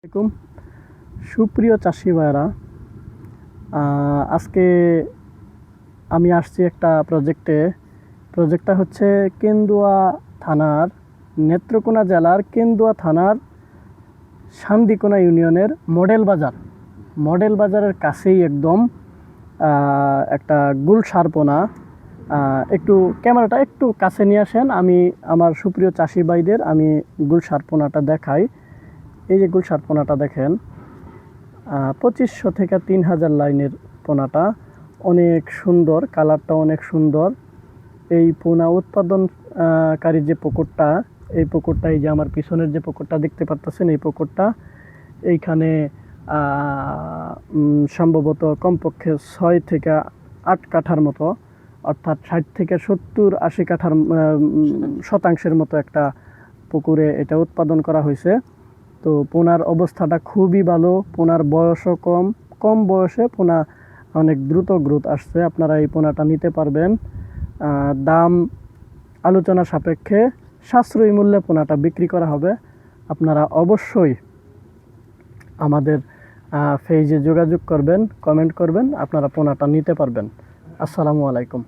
আলাইকুম। সুপ্রিয় চাষি ভাইরা আজকে আমি আসছি একটা প্রজেক্টে প্রজেক্টটা হচ্ছে কেন্দুয়া থানার নেত্রকোনা জেলার কেন্দুয়া থানার শান্দিকোনা ইউনিয়নের মডেল বাজার। মডেল বাজারের কাছেই একদম একটা গুলশারপোনা আহ, একটু ক্যামেরাটা একটু কাছে নিয়ে আসেন আমি আমার সুপ্রিয় চাষি ভাইদের আমি গুলশারপোনাটা দেখাই। এই যে গুলশার পোনাটা দেখেন পঁচিশশো থেকে তিন হাজার লাইনের পোনাটা। অনেক সুন্দর, কালারটা অনেক সুন্দর। এই পোনা উৎপাদনকারী যে পুকুরটা, এই পুকুরটা, এই যে আমার পিছনের যে পুকুরটা দেখতে পারতেছেন, এই পুকুরটা, এইখানে সম্ভবত কমপক্ষে ছয় থেকে আট কাঠার মতো, অর্থাৎ ষাট থেকে সত্তর আশি কাঠার শতাংশের মতো একটা পুকুরে এটা উৎপাদন করা হয়েছে। তো পোনার অবস্থাটা খুবই ভালো, পোনার বয়সও কম কম বয়সে পোনা অনেক দ্রুত গ্রোথ আসছে, আপনারা এই পোনাটা নিতে পারবেন। দাম আলোচনা সাপেক্ষে সাশ্রয়ী মূল্যে পোনাটা বিক্রি করা হবে। আপনারা অবশ্যই আমাদের ফেজে যোগাযোগ করবেন কমেন্ট করবেন, আপনারা পোনাটা নিতে পারবেন। আসসালামু আলাইকুম।